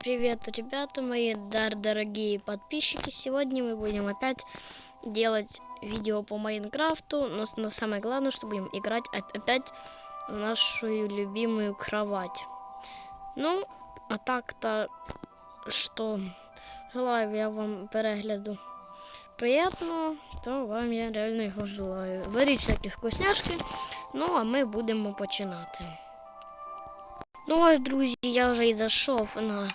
Привет, ребята мои, дар, дорогие подписчики. Сегодня мы будем опять делать видео по Майнкрафту, но, но самое главное, что будем играть опять в нашу любимую кровать. Ну, а так-то, что желаю я вам перегляду приємного, то вам я реально його желаю. Беріть всякі вкусняшки, ну а ми будемо починати. Ну ось, друзі, я вже і зайшов на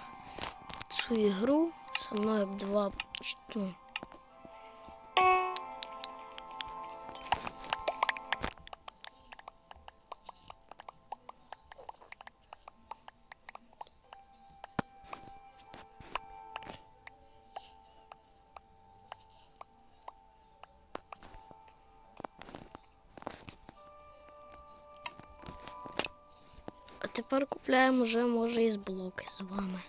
цю ігру. Со мною два. Ну, тепер купляємо вже, може, із блоки з вами.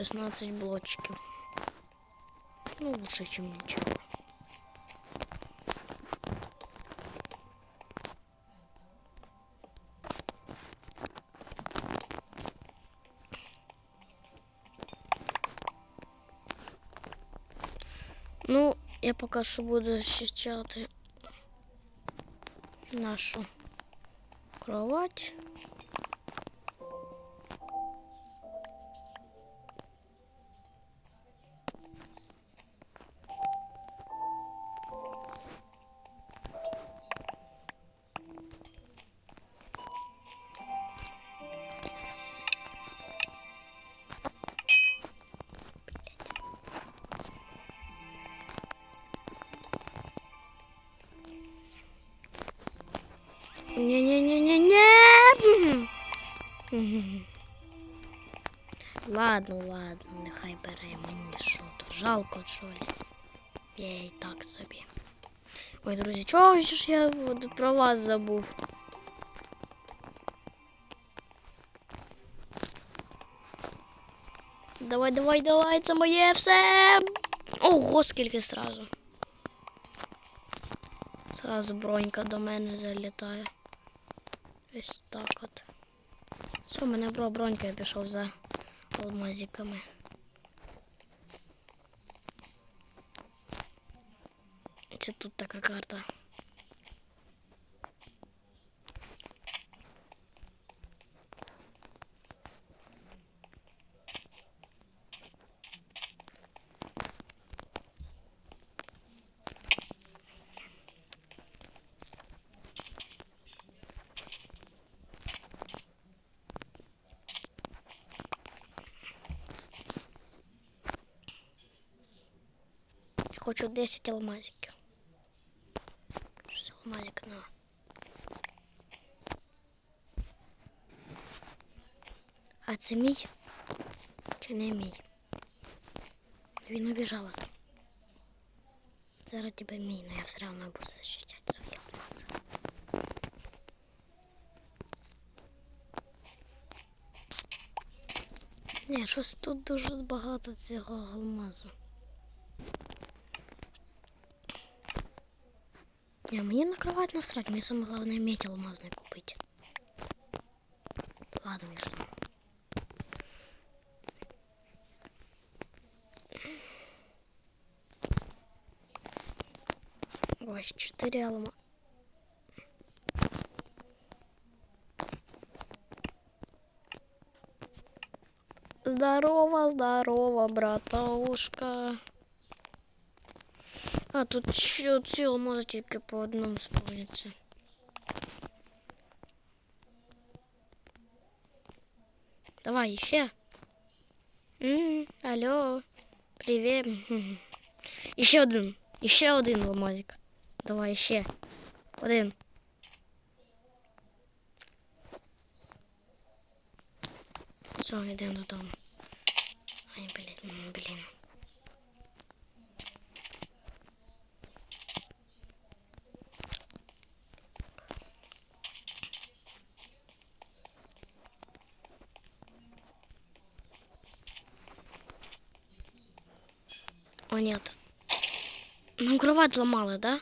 16 блочків. Ну, лучше, ніж нічого. Ну, я поки що буду очищати нашу кровать. Не-не-не-не-не. Ладно, ладно, нехай бере мені що то. Жалко, що ли. Я і так собі. Ой, друзі, чого ж я про вас забув? Давай, давай, давай, це моє все. Ого, скільки сразу. Сразу бронька до мене залітає. Ось так от. Все, мене бро бронька, я пішов за алмазиками. Це тут така карта. Хочу 10 алмазиків. Алмазик на. А це мій? Чи не мій? Він убіжав. от. Зараз тебе мій, но я все равно буду защищати свої алмази. Ні, щось тут дуже багато цього алмазу. Не, мне на кровать насрать, мне самое главное медь алмазный купить. Ладно, Миша. Ось, четыре алма. Здорово, здорово, братушка. А, тут ще ціло може тільки по одному сповниться. Давай, еще. М алло. Привет. Еще один. Еще один ломазик. Давай, ще. Один. Все, йдемо додому. Ай, блін, блін. О, нет. Нам кровать сломала, да?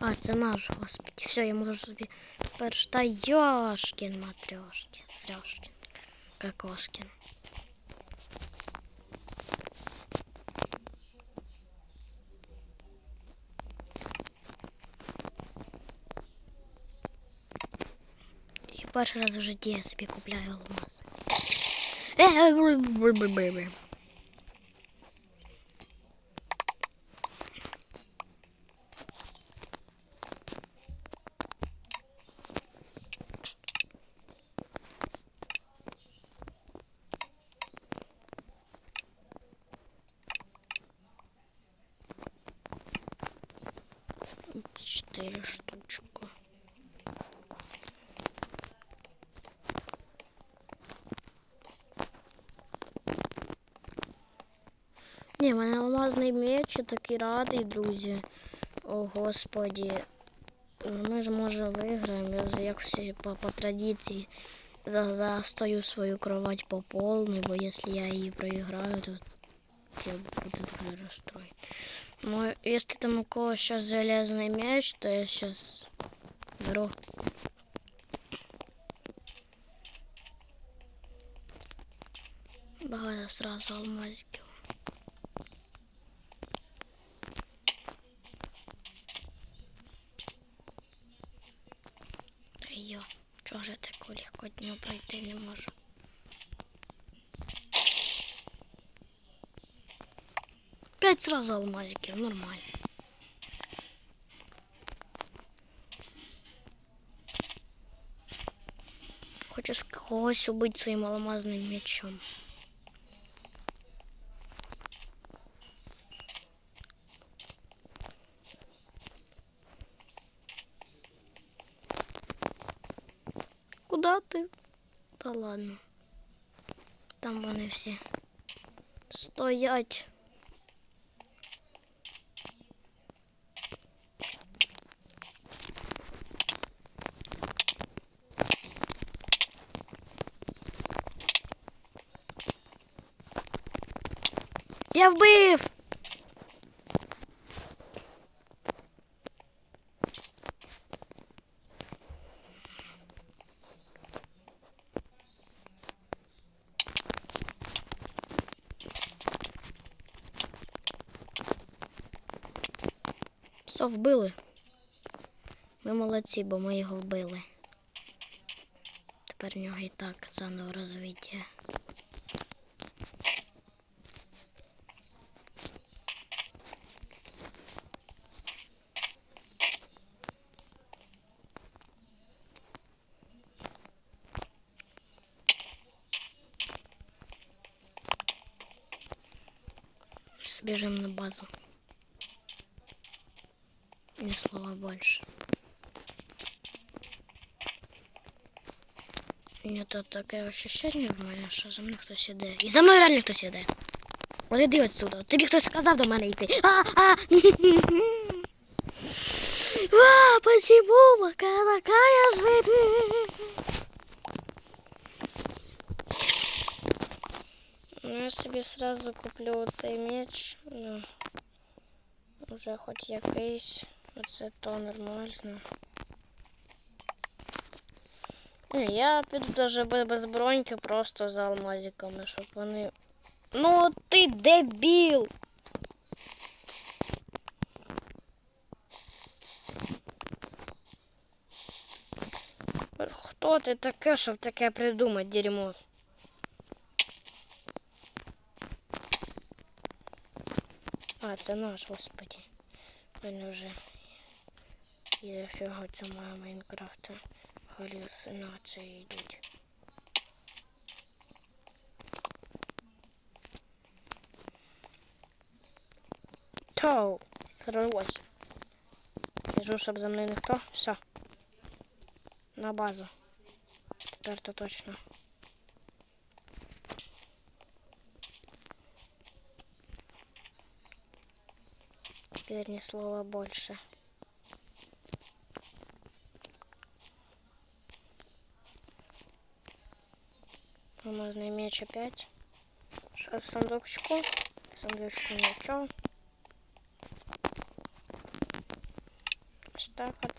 А, це наш, господи. Все, я можу собі перш. Та Йошкін матрьошкін, Срьошкін, Какошкін. Перший раз в житті я собі купляю алмаз. Ні, в мене алмазний меч, я такий радий, друзі. О, господі. Ми ж може виграємо, я як всі по, по традиції за, застою свою кровать по повній, бо якщо я її проіграю, то я буду дуже розстроєн. Ну, если там у кого сейчас железный мяч, то я сейчас беру. Багато сразу алмазиків. сразу алмазиків, нормально. Хочу с когось убити своїм алмазним мечом. Куда ти? Та ладно. Там вони всі стоять. Вбив! Все, вбили. Ми молодці, бо ми його вбили. Тепер в нього і так заново розвиття. Бежим на базу. Ни слова больше. У меня тут таке ощущение в мене, що за мною хтось іде. І за мною реально хтось іде. От іди отсюда. Тобі хтось сказав до мене йти. А, а! А, почему пока такая Ну, я собі сразу куплю цей меч. Ну, вже хоч якийсь. Оце то нормально. Ні, я піду даже без без броньки просто за алмазиками, щоб вони. Ну ти дебіл! Хто ти таке, щоб таке придумати, дерьмо? А, це наш, господи. У мене вже із-за всього цього Майнкрафта галюцинації йдуть. Тоу, зралось. Кажу, щоб за мною ніхто. Все. На базу. Тепер то точно. Теперь ни слова больше. Алмазный меч опять. Что в сундучку? Ось так от.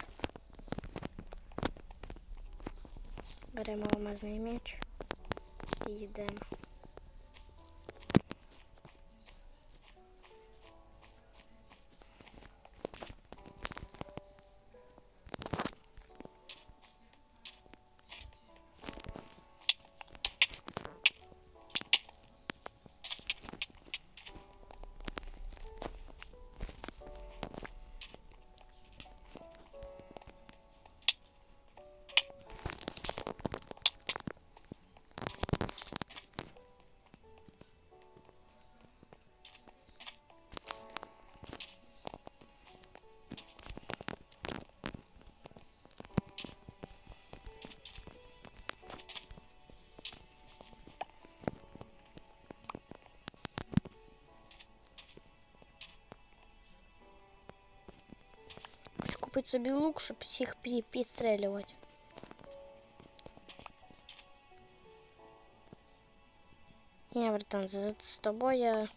Беремо алмазний меч і йдемо. купити собі лук, щоб всіх пі- підстрелювати. Ні, братан, за з тобою я...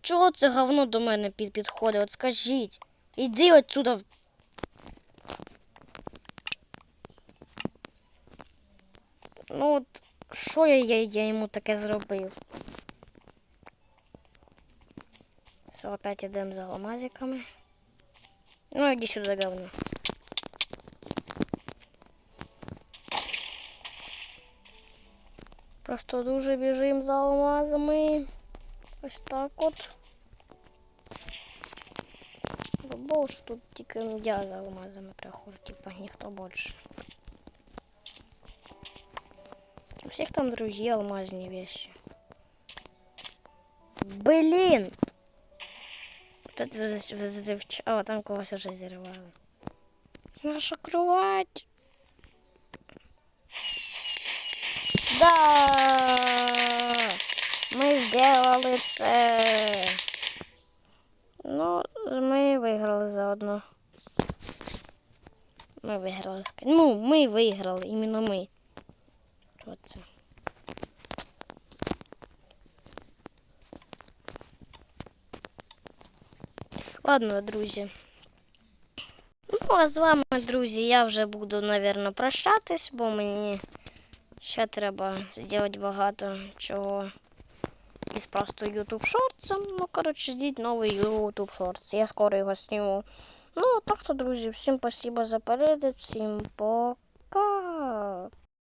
Чого це говно до мене під підходить? От скажіть. Іди отсюда. Ну от що я, я, я йому таке зробив? Все, опять ідемо за алмазиками. Ну, іди сюди, говно. Просто дуже біжимо за алмазами. Ось так от. Бо ж тут тільки я за алмазами приходжу, типа ніхто більше. У всех там другие алмазные вещи. Блин! Тут взрывч... О, там когось уже зірвали. Наша кровать. Да! Ми сделали це. Ну, ми виграли заодно. Ми виграли. Ну, ми виграли, іменно ми. Що це? Ладно, друзі. Ну, а з вами, друзі, я вже буду, напевно, прощатись, бо мені ще треба зробити багато чого із просто YouTube Shorts. Ну, коротше, ждіть новий YouTube Shorts. Я скоро його зніму. Ну, так то, друзі, всім спасибо за перегляд, всім пока.